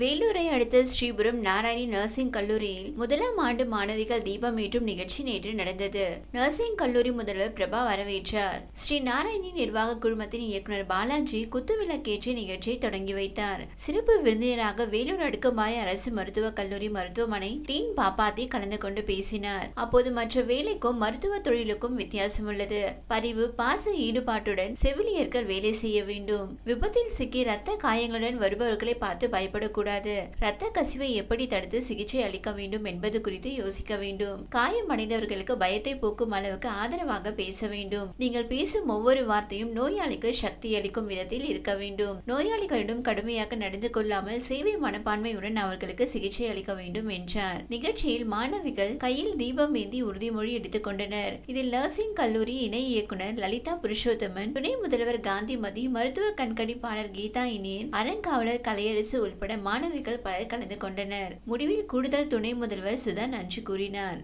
வேலூரை அடுத்த ஸ்ரீபுரம் நாராயணி நர்சிங் கல்லூரியில் முதலாம் ஆண்டு மாணவிகள் தீபம் ஏற்றும் நிகழ்ச்சி நேற்று நடந்தது. நர்சிங் கல்லூரி முதல்வர் பிரபா வரவேற்றார். ஸ்ரீ நாராயணி நிர்வாக குழுமத்தின் இயக்குனர் பாலாஜி குத்துவிளக்கேற்றி நிகழ்ச்சியை தொடங்கி வைத்தார். சிறப்பு விருந்தினராக வேலூர் அடுக்குமாறி அரசு மருத்துவக் கல்லூரி மருத்துவமனை டீன் பாப்பாத்தி கலந்து கொண்டு பேசினார். அப்போது மற்ற வேலைக்கும் மருத்துவ தொழிலுக்கும் வித்தியாசம் உள்ளது பதிவு பாச ஈடுபாட்டுடன் செவிலியர்கள் வேலை செய்ய வேண்டும். விபத்தில் சிக்கி ரத்த காயங்களுடன் வருபவர்களை பார்த்து பயப்படக்கூடாது. ரத்த கசிவை எப்படி தடுத்து சிகிச்சை அளிக்க வேண்டும் என்பது குறித்து யோசிக்க வேண்டும். காயமடைந்தவர்களுக்கு பயத்தை போக்கும் அளவுக்கு ஆதரவாக பேச வேண்டும். நீங்கள் பேசும் ஒவ்வொரு வார்த்தையும் நோயாளிக்கு சக்தி அளிக்கும் விதத்தில் இருக்க வேண்டும். நோயாளிகளிடம் கடுமையாக நடந்து கொள்ளாமல் சேவை மனப்பான்மையுடன் அவர்களுக்கு சிகிச்சை அளிக்க வேண்டும் என்றார். நிகழ்ச்சியில் மாணவிகள் கையில் தீபம் ஏந்தி உறுதிமொழி எடுத்துக் கொண்டனர். இதில் நர்சிங் கல்லூரி இணை இயக்குனர் லலிதா புருஷோத்தமன் துணை முதல்வர் காந்திமதி மருத்துவ கண்காணிப்பாளர் கீதா இனியன் அறங்காவலர் கலையரசு உள்பட மாணவிகள் பலர் கலந்து கொண்டனர் முடிவில் கூடுதல் துணை முதல்வர் சுதா நன்றி கூறினார்.